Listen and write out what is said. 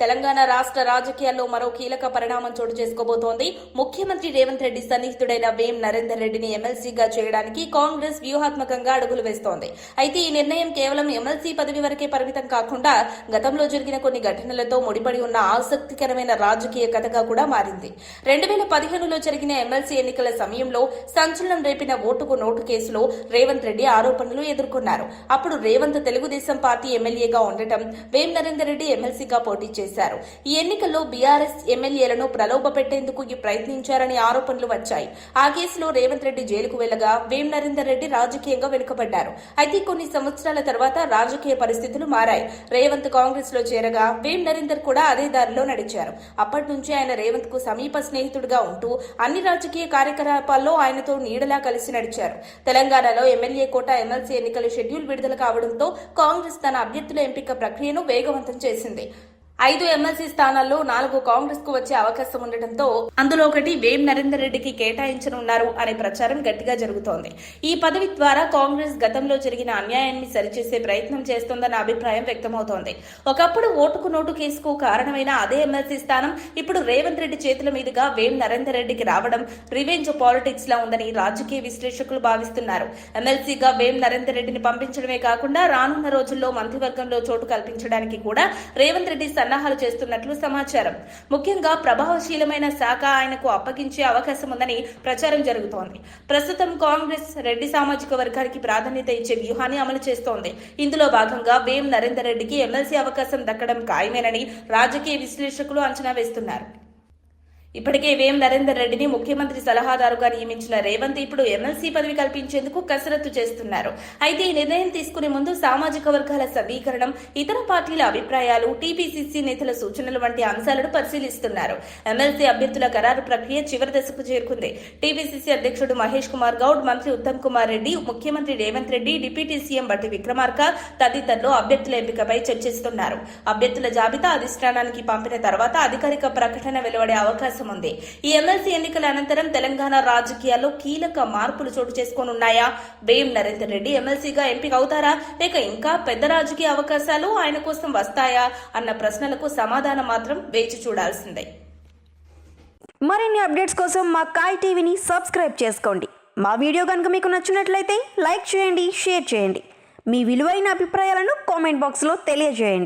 తెలంగాణ రాష్ట్ర రాజకీయాల్లో మరో కీలక పరిణామం చోటు చేసుకోబోతోంది. ముఖ్యమంత్రి రేవంత్ రెడ్డి సన్నిహితుడైన వేం నరేందర్ రెడ్డిని ఎమ్మెల్సీగా చేయడానికి కాంగ్రెస్ వ్యూహాత్మకంగా అడుగులు వేస్తోంది. అయితే ఈ నిర్ణయం కేవలం ఎమ్మెల్సీ పదవి వరకే పరిమితం కాకుండా గతంలో జరిగిన కొన్ని ఘటనలతో ముడిపడి ఉన్న ఆసక్తికరమైన రాజకీయ కథగా కూడా మారింది. రెండు వేల పదిహేనులో జరిగిన ఎమ్మెల్సీ ఎన్నికల సమయంలో సంచలనం రేపిన ఓటుకు నోటు కేసులో రేవంత్ రెడ్డి ఆరోపణలు ఎదుర్కొన్నారు. అప్పుడు రేవంత్ తెలుగుదేశం పార్టీ ఎమ్మెల్యేగా ఉండటం వేం నరేందర్ రెడ్డి ఎమ్మెల్సీగా పోటీ చేశారు ఈ ఎన్నికల్లో బీఆర్ఎస్ ఎమ్మెల్యేలను ప్రలోభ పెట్టేందుకు ఈ ప్రయత్నించారని ఆరోపణలు వచ్చాయి. ఆ కేసులో రేవంత్ రెడ్డి జైలుకు వెళ్ళగా వేం నరేందర్ రెడ్డి రాజకీయంగా వెనుకబడ్డారు. అయితే కొన్ని సంవత్సరాల తర్వాత రాజకీయ పరిస్థితులు మారాయి. రేవంత్ కాంగ్రెస్లో చేరగా వేం నరేందర్ కూడా అదే దారిలో నడిచారు. అప్పటి నుంచి ఆయన రేవంత్కు సమీప స్నేహితుడిగా ఉంటూ అన్ని రాజకీయ కార్యకలాపాల్లో ఆయనతో నీడలా కలిసి నడిచారు. తెలంగాణలో ఎమ్మెల్యే కోట ఎమ్మెల్సీ ఎన్నికల షెడ్యూల్ విడుదల కావడంతో కాంగ్రెస్ తన అభ్యర్థుల ఎంపిక ప్రక్రియను వేగవంతం చేసింది. ఐదు ఎమ్మెల్సీ స్థానాల్లో నాలుగు కాంగ్రెస్కు వచ్చే అవకాశం ఉండటంతో అందులో ఒకటి వేం నరేందర్ రెడ్డికి కేటాయించనున్నారు అనే ప్రచారం గట్టిగా జరుగుతోంది. ఈ పదవి ద్వారా కాంగ్రెస్ గతంలో జరిగిన అన్యాయాన్ని సరిచేసే ప్రయత్నం చేస్తోందన్న అభిప్రాయం వ్యక్తమవుతోంది. ఒకప్పుడు ఓటుకు నోటు కేసుకు కారణమైన అదే ఎమ్మెల్సీ స్థానం ఇప్పుడు రేవంత్ రెడ్డి చేతుల మీదుగా వేం నరేందర్ రెడ్డికి రావడం రివెంజ్ పాలిటిక్స్ లా ఉందని రాజకీయ విశ్లేషకులు భావిస్తున్నారు. ఎమ్మెల్సీగా వేం నరేందర్ రెడ్డిని పంపించడమే కాకుండా రానున్న రోజుల్లో మంత్రివర్గంలో చోటు కల్పించడానికి కూడా రేవంత్ రెడ్డి సన్నాహాలు చేస్తున్నట్లు సమాచారం. ముఖ్యంగా ప్రభావశీలమైన శాఖ ఆయనకు అప్పగించే అవకాశం ఉందని ప్రచారం జరుగుతోంది. ప్రస్తుతం కాంగ్రెస్ రెడ్డి సామాజిక వర్గానికి ప్రాధాన్యత ఇచ్చే వ్యూహాన్ని అమలు చేస్తోంది. ఇందులో భాగంగా వేం నరేందర్ రెడ్డికి ఎమ్మెల్సీ అవకాశం దక్కడం ఖాయమేనని రాజకీయ విశ్లేషకులు అంచనా వేస్తున్నారు. ఇప్పటికే వేం నరేందర్ రెడ్డిని ముఖ్యమంత్రి సలహాదారుగా నియమించిన రేవంత్ ఇప్పుడు ఎమ్మెల్సీ పదవి కల్పించేందుకు కసరత్తు చేస్తున్నారు. అయితే ఈ నిర్ణయం తీసుకునే ముందు సామాజిక వర్గాల సమీకరణం ఇతర పార్టీల అభిప్రాయాలు టీపీసీసీ నేతల సూచనలు వంటి అంశాలను పరిశీలిస్తున్నారు. ఎమ్మెల్సీ అభ్యర్థుల ఖరారు ప్రక్రియ చివరి దశకు చేరుకుంది. టీపీసీసీ అధ్యక్షుడు మహేష్ కుమార్ గౌడ్ మంత్రి ఉత్తమ్ కుమార్ రెడ్డి ముఖ్యమంత్రి రేవంత్ రెడ్డి డిప్యూటీ సీఎం బట్టి విక్రమార్క తదితరులు అభ్యర్థుల ఎంపికపై చర్చిస్తున్నారు. అభ్యర్థుల జాబితా అధిష్టానానికి పంపిన తర్వాత అధికారిక ప్రకటన వెలువడే అవకాశం ఉంది. ఈ ఎమ్మెల్సీ ఎన్నికల అనంతరం తెలంగాణ రాజకీయాల్లో కీలక మార్పులు చోటు చేసుకోనున్నాయా? వేం నరేందర్ రెడ్డి ఎమ్మెల్సీగా ఎంపిక అవుతారా? లేక ఇంకా పెద్ద రాజకీయ అవకాశాలు ఆయన కోసం వస్తాయా? అన్న ప్రశ్నలకు సమాధానం మాత్రం వేచి చూడాల్సిందే. మరిన్ని అప్డేట్స్ కోసం మా కాయ్ టీవీని సబ్స్క్రైబ్ చేసుకోండి. మా వీడియో కనుక మీకు నచ్చినట్లయితే లైక్ చేయండి షేర్ చేయండి. మీ విలువైన అభిప్రాయాలను కామెంట్ బాక్స్లో తెలియజేయండి.